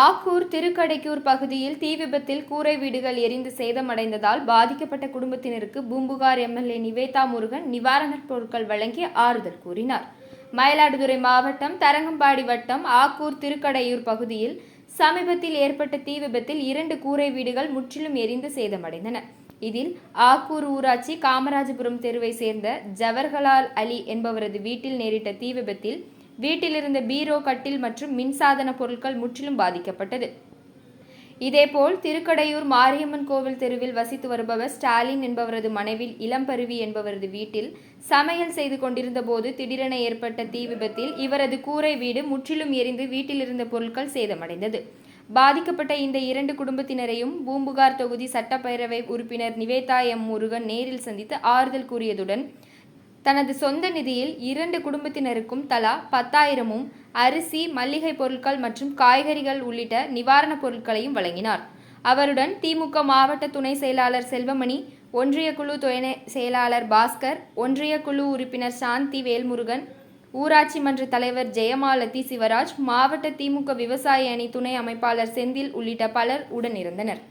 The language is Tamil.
ஆக்கூர் திருக்கடைக்கூர் பகுதியில் தீ விபத்தில் கூரை வீடுகள் எரிந்து சேதமடைந்ததால் பாதிக்கப்பட்ட குடும்பத்தினருக்கு பூம்புகார் எம்எல்ஏ நிவேதா முருகன் நிவாரணப் பொருட்கள் வழங்கி ஆறுதல் கூறினார். மயிலாடுதுறை மாவட்டம் தரங்கம்பாடி வட்டம் ஆக்கூர் திருக்கடையூர் பகுதியில் சமீபத்தில் ஏற்பட்ட தீ விபத்தில் இரண்டு கூரை வீடுகள் முற்றிலும் எரிந்து சேதமடைந்தன. இதில் ஆக்கூர் ஊராட்சி காமராஜபுரம் தெருவை சேர்ந்த ஜவஹர்லால் அலி என்பவரது வீட்டில் நேரிட்ட தீ விபத்தில் வீட்டிலிருந்த பீரோ கட்டில் மற்றும் மின்சாதன பொருட்கள் முற்றிலும் பாதிக்கப்பட்டது. இதேபோல் திருக்கடையூர் மாரியம்மன் கோவில் தெருவில் வசித்து வருபவர் ஸ்டாலின் என்பவரது மனைவில் இளம்பருவி என்பவரது வீட்டில் சமையல் செய்து கொண்டிருந்த போது திடீரென ஏற்பட்ட தீ விபத்தில் இவரது கூரை வீடு முற்றிலும் எரிந்து வீட்டில் இருந்த பொருட்கள் சேதமடைந்தது. பாதிக்கப்பட்ட இந்த இரண்டு குடும்பத்தினரையும் பூம்புகார் தொகுதி சட்டப்பேரவை உறுப்பினர் நிவேதா எம் முருகன் நேரில் சந்தித்து ஆறுதல் கூறியதுடன் தனது சொந்த நிதியில் இரண்டு குடும்பத்தினருக்கும் தலா பத்தாயிரமும் அரிசி மல்லிகை பொருட்கள் மற்றும் காய்கறிகள் உள்ளிட்ட நிவாரணப் பொருட்களையும் வழங்கினார். அவருடன் திமுக மாவட்ட துணை செயலாளர் செல்வமணி ஒன்றிய குழு துணை செயலாளர் பாஸ்கர் ஒன்றிய குழு உறுப்பினர் சாந்தி வேல்முருகன் ஊராட்சி மன்ற தலைவர் ஜெயமாலதி சிவராஜ் மாவட்ட திமுக விவசாய அணி துணை அமைப்பாளர் செந்தில் உள்ளிட்ட பலர் உடனிருந்தனர்